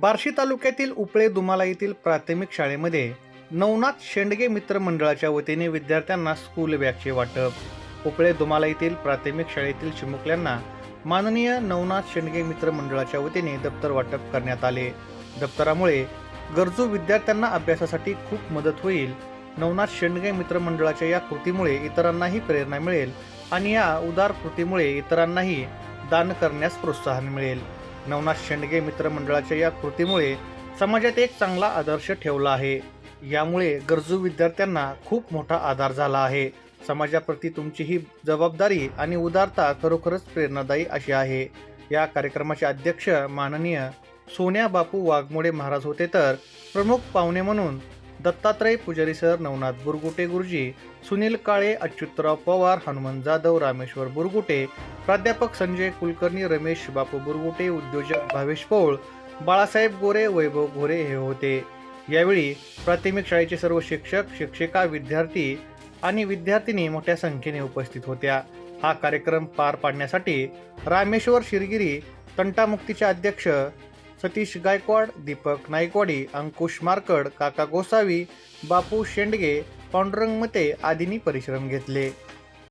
बार्शी तालुक्यातील उपळे दुमाला येथील प्राथमिक शाळेमध्ये नवनाथ शेंडगे मित्र मंडळाच्या वतीने विद्यार्थ्यांना स्कूल बॅगचे वाटप. उपळे दुमाला येथील प्राथमिक शाळेतील चिमुकल्यांना माननीय नवनाथ शेंडगे मित्र मंडळाच्या वतीने दप्तर वाटप करण्यात आले. दप्तरामुळे गरजू विद्यार्थ्यांना अभ्यासासाठी खूप मदत होईल. नवनाथ शेंडगे मित्र मंडळाच्या या कृतीमुळे इतरांनाही प्रेरणा मिळेल आणि या उदार कृतीमुळे इतरांनाही दान करण्यास प्रोत्साहन मिळेल. नवनाथ शेंडगे मित्रमंडळाच्या या कृतीमुळे समाजात एक चांगला आदर्श ठेवला आहे. यामुळे गरजू विद्यार्थ्यांना खूप मोठा आधार झाला आहे. समाजाप्रती तुमची ही जबाबदारी आणि उदारता खरोखरच प्रेरणादायी अशी आहे. या कार्यक्रमाचे अध्यक्ष माननीय सोन्या बापू वाघमोडे महाराज होते तर प्रमुख पाहुणे म्हणून दत्तात्रय पुजारी सर नवनाथ बुरगुटे गुरुजी सुनील काळे अच्युतराव पवार हनुमान जाधव रामेश्वर बुरगुटे प्राध्यापक संजय कुलकर्णी रमेश बापू बुरगुटे उद्योजक भावेश पौळ बाळासाहेब गोरे वैभव गोरे हे होते. यावेळी प्राथमिक शाळेचे सर्व शिक्षक शिक्षिका विद्यार्थी आणि विद्यार्थिनी मोठ्या संख्येने उपस्थित होत्या. हा कार्यक्रम पार पाडण्यासाठी रामेश्वर शिरगिरी तंटामुक्तीचे अध्यक्ष सतीश गायकवाड दीपक नाईकवाडी अंकुश मार्कड काका गोसावी बापू शेंडगे पांडुरंग मते आदींनी परिश्रम घेतले.